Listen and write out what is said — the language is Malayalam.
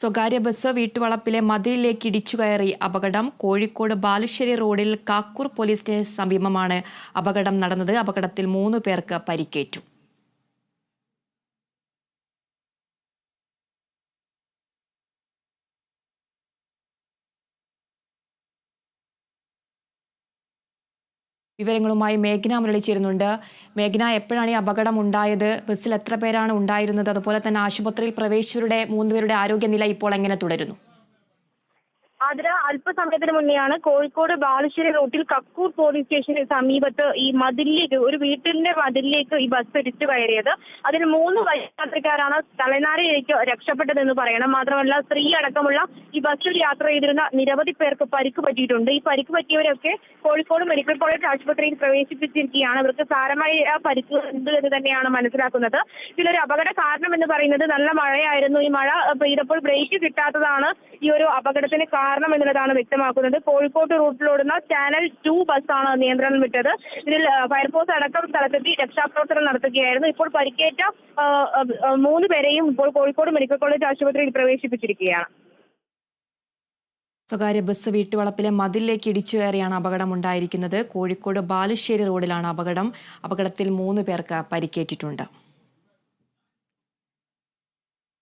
സ്വകാര്യ ബസ് വീട്ടുവളപ്പിലെ മതിലിലേക്ക് ഇടിച്ചു കയറി അപകടം. കോഴിക്കോട് ബാലുശ്ശേരി റോഡിൽ കാക്കൂർ പോലീസ് സ്റ്റേഷന് സമീപമാണ് അപകടം നടന്നത്. അപകടത്തിൽ മൂന്ന് പേർക്ക് പരിക്കേറ്റു. വിവരങ്ങളുമായി മേഘ്ന മുരളി ചേരുന്നുണ്ട് മേഘ്ന എപ്പോഴാണ് ഈ അപകടം ഉണ്ടായത്? ബസ്സിൽ എത്ര പേരാണ് ഉണ്ടായിരുന്നത്? അതുപോലെ തന്നെ ആശുപത്രിയിൽ പ്രവേശിച്ചവരുടെ മൂന്നുപേരുടെ ആരോഗ്യനില ഇപ്പോൾ എങ്ങനെ തുടരുന്നു? അതിന് അല്പസമയത്തിന് മുന്നെയാണ് കോഴിക്കോട് ബാലുശ്ശേരി റൂട്ടിൽ കക്കൂർ പോലീസ് സ്റ്റേഷന് സമീപത്ത് ഈ മതിലിലേക്ക് ഒരു വീട്ടിന്റെ മതിലിലേക്ക് ഈ ബസ് ഇടിച്ചു കയറിയത്. അതിൽ മൂന്ന് യാത്രക്കാരാണ് തലനാരയിലേക്ക് രക്ഷപ്പെട്ടതെന്ന് പറയണം. മാത്രമല്ല സ്ത്രീ അടക്കമുള്ള ഈ ബസ്സിൽ യാത്ര ചെയ്തിരുന്ന നിരവധി പേർക്ക് പരിക്ക് പറ്റിയിട്ടുണ്ട്. ഈ പരിക്ക് പറ്റിയവരൊക്കെ കോഴിക്കോട് മെഡിക്കൽ കോളേജ് ആശുപത്രിയിൽ പ്രവേശിപ്പിച്ചിരിക്കുകയാണ്. അവർക്ക് സാരമായ പരിക്ക് ഉണ്ട് എന്ന് തന്നെയാണ് മനസ്സിലാക്കുന്നത്. ഇതിലൊരു അപകട കാരണം എന്ന് പറയുന്നത് നല്ല മഴയായിരുന്നു. ഈ മഴ പെയ്തപ്പോൾ ബ്രേക്ക് കിട്ടാത്തതാണ് ഈ ഒരു അപകടത്തിന് കാരണം എന്നുള്ളതാണ് വ്യക്തമാക്കുന്നത്. കോഴിക്കോട് റൂട്ടിലോടുന്ന ചാനൽ ടു ബസ്സാണ് നിയന്ത്രണം വിട്ടത്. ഇതിൽ ഫയർഫോഴ്സ് അടക്കം സ്ഥലത്തെത്തി രക്ഷാപ്രവർത്തനം നടത്തുകയായിരുന്നു. ഇപ്പോൾ പരിക്കേറ്റ മൂന്ന് പേരെയും ഇപ്പോൾ കോഴിക്കോട് മെഡിക്കൽ കോളേജ് ആശുപത്രിയിൽ പ്രവേശിപ്പിച്ചിരിക്കുകയാണ്. സ്വകാര്യ ബസ് വീട്ടുവളപ്പിലെ മതിലിലേക്ക് ഇടിച്ചു കയറിയാണ് അപകടം ഉണ്ടായിരിക്കുന്നത് കോഴിക്കോട് ബാലുശ്ശേരി റോഡിലാണ് അപകടം. അപകടത്തിൽ മൂന്ന് പേർക്ക് പരിക്കേറ്റിട്ടുണ്ട്.